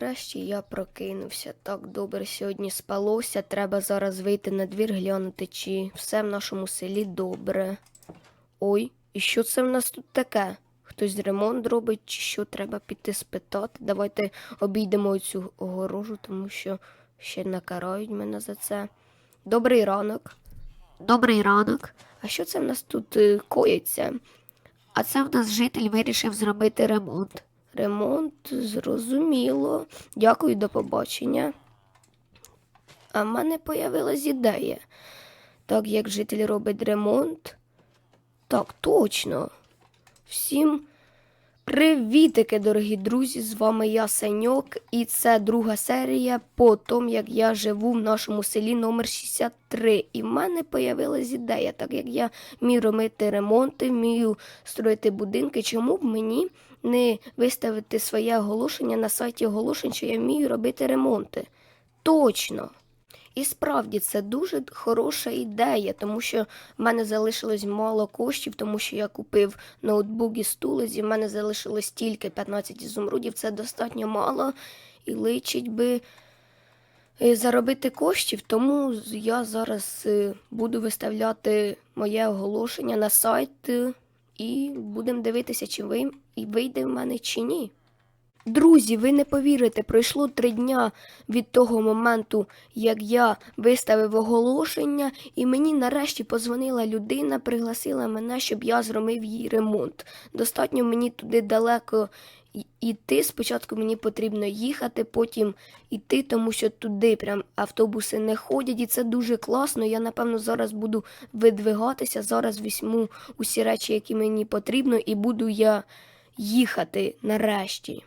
нарешті я прокинувся. Так добре сьогодні спалося. Треба зараз вийти на двір, глянути, чи все в нашому селі добре. Ой, і що це в нас тут таке? Хтось ремонт робить, чи що треба піти спитати. Давайте обійдемо цю огорожу, тому що ще накарають мене за це. Добрий ранок. Добрий ранок. А що це в нас тут е, коїться? А це в нас житель вирішив зробити ремонт. Ремонт, зрозуміло. Дякую, до побачення. А в мене появилась ідея. Так як житель робить ремонт. Так, точно. Всім привітики, дорогі друзі! З вами я Саньок, і це друга серія по тому, як я живу в нашому селі номер 63. І в мене появилась ідея, так як я вмію робити ремонти, вмію строїти будинки. Чому б мені не виставити своє оголошення на сайті оголошень, що я вмію робити ремонти? Точно. І справді це дуже хороша ідея, тому що в мене залишилось мало коштів, тому що я купив ноутбук і стулиці, в мене залишилось тільки 15 ізумрудів, це достатньо мало і личить би е, заробити коштів, тому я зараз е, буду виставляти моє оголошення на сайт е, і будемо дивитися, чи ви і вийде в мене чи ні. Друзі, ви не повірите, пройшло три дня від того моменту, як я виставив оголошення, і мені нарешті позвонила людина, пригласила мене, щоб я зробив їй ремонт. Достатньо мені туди далеко й- іти. Спочатку мені потрібно їхати, потім іти, тому що туди прям автобуси не ходять, і це дуже класно. Я напевно зараз буду видвигатися. Зараз візьму усі речі, які мені потрібно, і буду я їхати нарешті.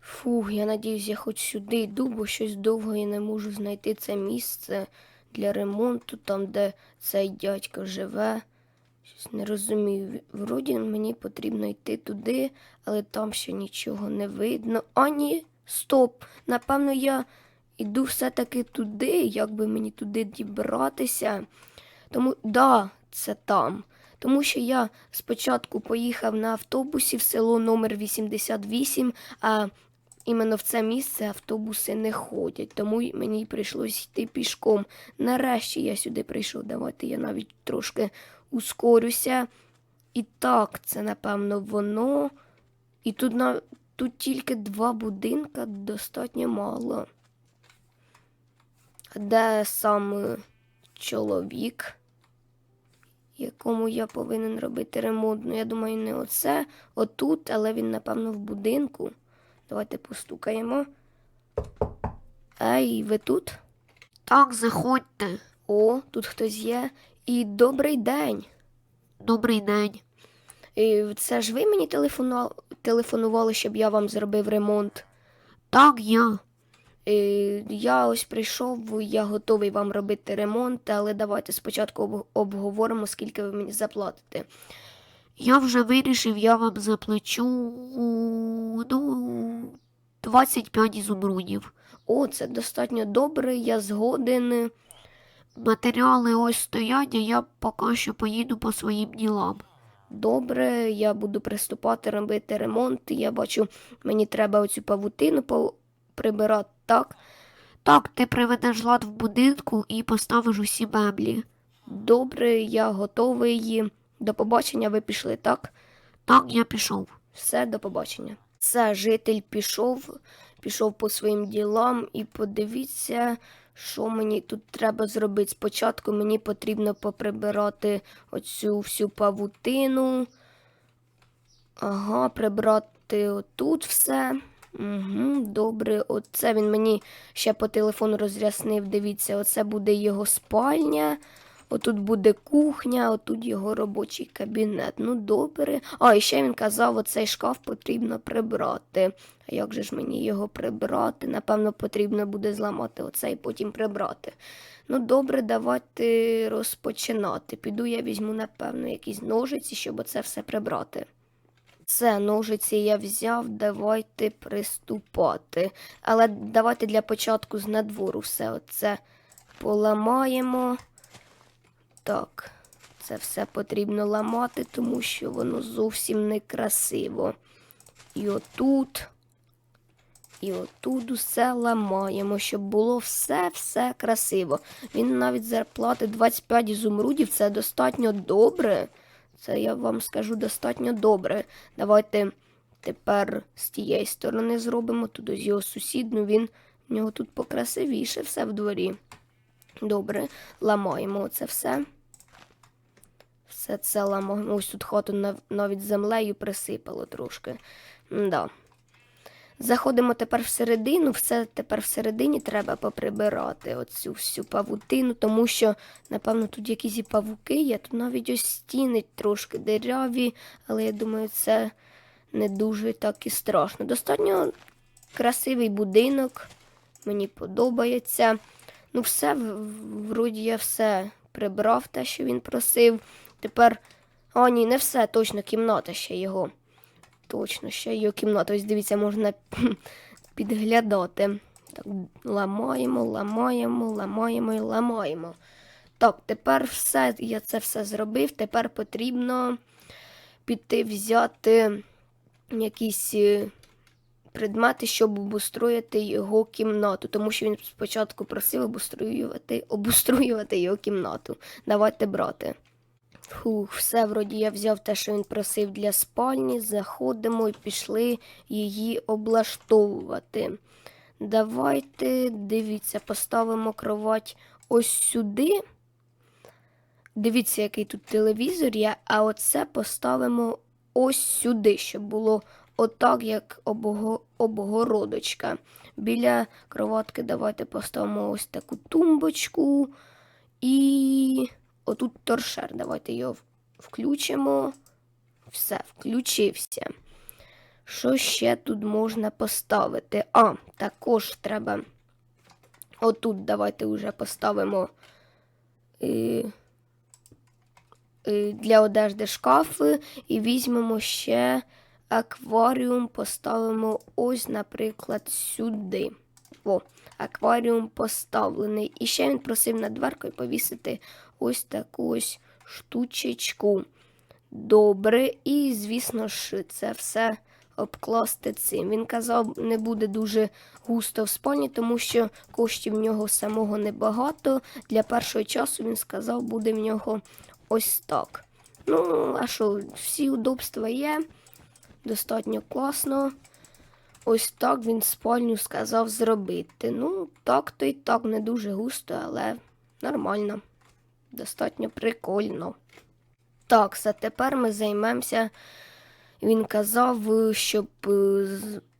Фух, я надіюсь, я хоч сюди йду, бо щось довго я не можу знайти це місце для ремонту, там, де цей дядько живе. Щось не розумію. Вроді мені потрібно йти туди, але там ще нічого не видно. А ні, стоп. Напевно, я йду все-таки туди, як би мені туди дібратися. Тому, да, це там. Тому що я спочатку поїхав на автобусі в село номер 88, а іменно в це місце автобуси не ходять, тому мені прийшлось йти пішком. Нарешті я сюди прийшов. Давайте я навіть трошки ускорюся. І так, це напевно воно. І тут на тут тільки два будинка достатньо мало. Де сам чоловік, якому я повинен робити ремонт? Ну, я думаю, не оце, отут, але він, напевно, в будинку. Давайте постукаємо. Ей, ви тут? Так, заходьте. О, тут хтось є. І добрий день. Добрий день. І це ж ви мені телефону... телефонували, щоб я вам зробив ремонт. Так, я. І я ось прийшов, я готовий вам робити ремонт, але давайте спочатку обговоримо, скільки ви мені заплатите. Я вже вирішив, я вам заплачу ну, 25 ізумрудів. О, це достатньо добре, я згоден. Матеріали ось стоять, а я поки що поїду по своїм ділам. Добре, я буду приступати робити ремонт. Я бачу, мені треба оцю павутину прибирати так. Так, ти приведеш лад в будинку і поставиш усі меблі. Добре, я готовий. До побачення, ви пішли, так? Так, я пішов. Все, до побачення. Це житель пішов, пішов по своїм ділам і подивіться, що мені тут треба зробити. Спочатку мені потрібно поприбирати оцю всю павутину. Ага, прибрати отут все. Угу, добре, оце він мені ще по телефону роз'яснив. Дивіться, оце буде його спальня. Отут буде кухня, отут його робочий кабінет. Ну, добре. А, і ще він казав, оцей шкаф потрібно прибрати. А як же ж мені його прибрати? Напевно, потрібно буде зламати оце і потім прибрати. Ну, добре, давайте розпочинати. Піду я візьму, напевно, якісь ножиці, щоб оце все прибрати. Це ножиці я взяв, давайте приступати. Але давайте для початку з надвору все оце поламаємо. Так, це все потрібно ламати, тому що воно зовсім некрасиво. І отут, І отут усе ламаємо, щоб було все-все красиво. Він навіть зарплати 25 ізумрудів, це достатньо добре. Це я вам скажу достатньо добре. Давайте тепер з тієї сторони зробимо, туди з його сусідну, він в нього тут покрасивіше все в дворі. Добре, ламаємо це все. Все це ламаємо. Ось тут хату нав- навіть землею присипало трошки. Да. Заходимо тепер всередину, все тепер всередині треба поприбирати оцю всю павутину, тому що, напевно, тут якісь і павуки є, тут навіть ось стіни трошки деряві, але я думаю, це не дуже так і страшно. Достатньо красивий будинок, мені подобається. Ну, все, вроді я все прибрав, те, що він просив. Тепер. О, ні, не все, точно, кімната ще його. Точно, ще його кімната. Ось дивіться, можна підглядати. Так, ламаємо, ламаємо, ламаємо і ламаємо. Так, тепер все, я це все зробив. Тепер потрібно піти взяти якісь е, предмети, щоб обустроїти його кімнату, тому що він спочатку просив обустроювати, обустроювати його кімнату. Давайте брати. Фух, все вроді я взяв те, що він просив для спальні. Заходимо і пішли її облаштовувати. Давайте, дивіться, поставимо кровать ось сюди. Дивіться, який тут телевізор є, а оце поставимо ось сюди, щоб було отак, як обгородочка. Біля кроватки давайте поставимо ось таку тумбочку. І отут торшер. Давайте його включимо. Все, включився. Що ще тут можна поставити? А, також треба. Отут давайте вже поставимо е, е, для одежди шкафи і візьмемо ще акваріум, поставимо ось, наприклад, сюди. О, акваріум поставлений. І ще він просив над дверкою повісити ось таку ось штучечку. Добре, і, звісно ж, це все обкласти цим. Він казав, не буде дуже густо в спальні, тому що коштів в нього самого небагато. Для першого часу він сказав, буде в нього ось так. Ну, а що, всі удобства є, достатньо класно. Ось так він спальню сказав зробити. Ну, так то й так, не дуже густо, але нормально. Достатньо прикольно. Так, а тепер ми займемося. Він казав, щоб е,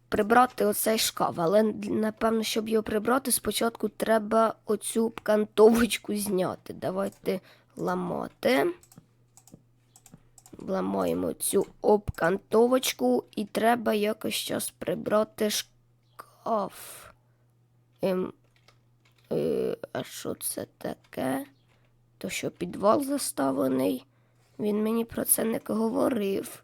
прибрати оцей шкаф. Але напевно, щоб його прибрати, спочатку треба оцю кантовочку зняти. Давайте ламати. Ламаємо цю обкантовочку і треба якось щас прибрати шкаф. Ем, е, а що це таке? То що підвал заставлений? Він мені про це не говорив.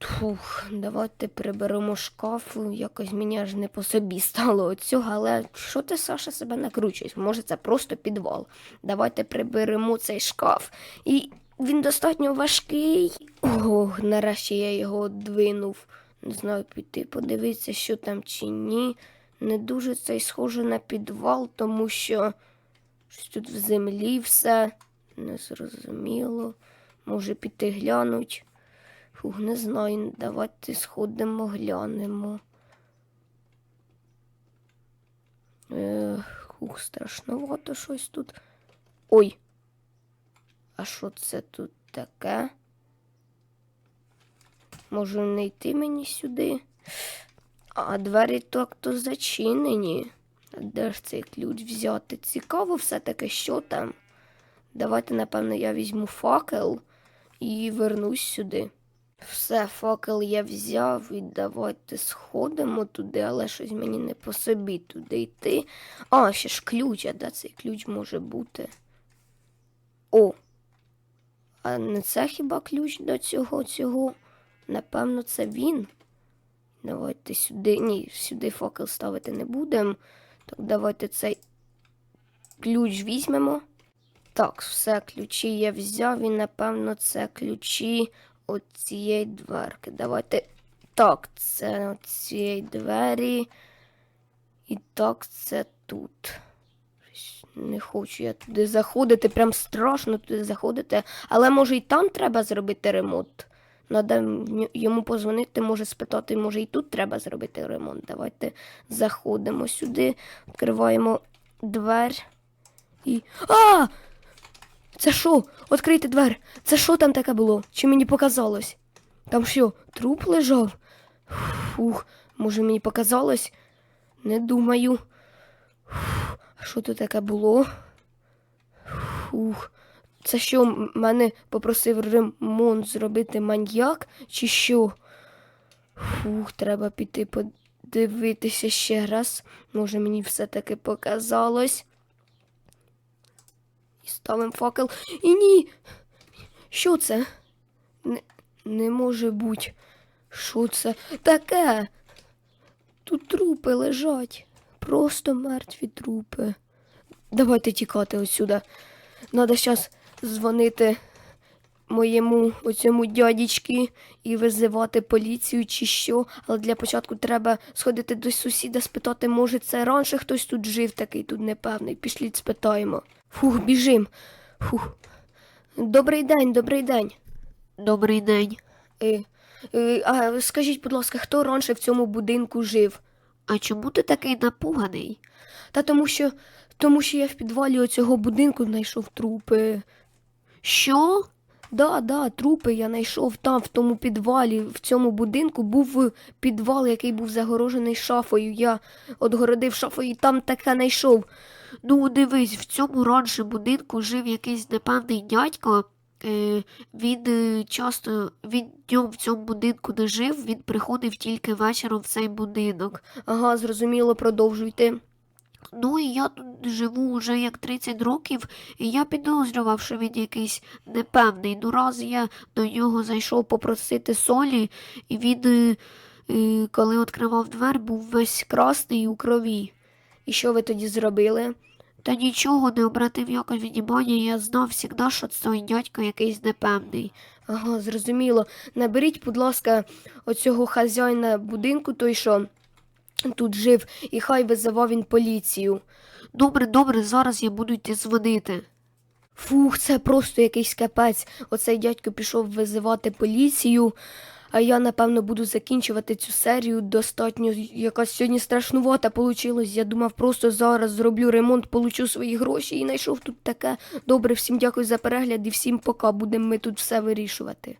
Фух, давайте приберемо шкаф. Якось мені аж не по собі стало оцього, але що ти, Саша, себе накручуєш? Може, це просто підвал. Давайте приберемо цей шкаф. І він достатньо важкий. Ох, нарешті я його двинув. Не знаю, піти подивитися, що там чи ні. Не дуже це схоже на підвал, тому що щось тут в землі все незрозуміло. Може піти глянуть. Фух, не знаю, давайте сходимо, глянемо. Ех, Хух, страшновато щось тут. Ой. А що це тут таке? Може не йти мені сюди? А двері так то зачинені. Де ж цей ключ взяти? Цікаво все-таки, що там. Давайте, напевно, я візьму факел і вернусь сюди. Все, факел я взяв і давайте сходимо туди, але щось мені не по собі туди йти. А, ще ж ключ, а де цей ключ може бути? О! А не це хіба ключ до цього цього? Напевно, це він. Давайте сюди. Ні, сюди факел ставити не будемо. Так, давайте цей ключ візьмемо. Так, все, ключі я взяв і, напевно, це ключі от цієї дверки. Давайте Так, це ці двері. І так, це тут. Не хочу я туди заходити, прям страшно туди заходити. Але може і там треба зробити ремонт. Надо йому позвонити, може спитати, може і тут треба зробити ремонт. Давайте заходимо сюди, відкриваємо двер і. А! Це що? Відкрийте двер. Це що там таке було? Чи мені показалось? Там що, труп лежав? Фух, може мені показалось? Не думаю. Фух, а що тут таке було? Фух. Це що, мене попросив ремонт зробити маньяк, чи що? Фух, треба піти подивитися ще раз. Може, мені все-таки показалось. І ставимо факел. І ні. Що це? Не, не може бути. Що це таке? Тут трупи лежать. Просто мертві трупи. Давайте тікати отсюда. Надо зараз дзвонити моєму оцьому дядічки і визивати поліцію чи що. Але для початку треба сходити до сусіда, спитати, може, це раніше хтось тут жив такий тут непевний. Пішліть, спитаємо. Фух, біжим. Фух. Добрий день, добрий день. Добрий день. Е, е, а скажіть, будь ласка, хто раніше в цьому будинку жив? А чому ти такий напуганий? Та тому що, тому що я в підвалі оцього будинку знайшов трупи. Що? Да, да, трупи я знайшов там, в тому підвалі, в цьому будинку був підвал, який був загорожений шафою. Я отгородив шафою і там таке знайшов. Ну, дивись, в цьому раніше будинку жив якийсь непевний дядько. Е, він е, часто він днем в цьому будинку не жив, він приходив тільки вечором в цей будинок. Ага, зрозуміло, продовжуйте. Ну і я тут живу вже як 30 років, і я підозрював, що він якийсь непевний. Ну раз я до нього зайшов попросити солі, і він, е, е, коли відкривав двер, був весь красний у крові. І що ви тоді зробили? Та нічого не обратив якось внимання, я знав завжди, що цей дядько якийсь непевний. Ага, зрозуміло. Наберіть, будь ласка, оцього хазяїна будинку, той, що тут жив, і хай визивав він поліцію. Добре, добре, зараз я буду йти дзвонити. Фух, це просто якийсь капець. Оцей дядько пішов визивати поліцію, а я, напевно, буду закінчувати цю серію. Достатньо якась сьогодні страшнувата получилось. Я думав, просто зараз зроблю ремонт, получу свої гроші і знайшов тут таке. Добре, всім дякую за перегляд і всім пока. Будемо ми тут все вирішувати.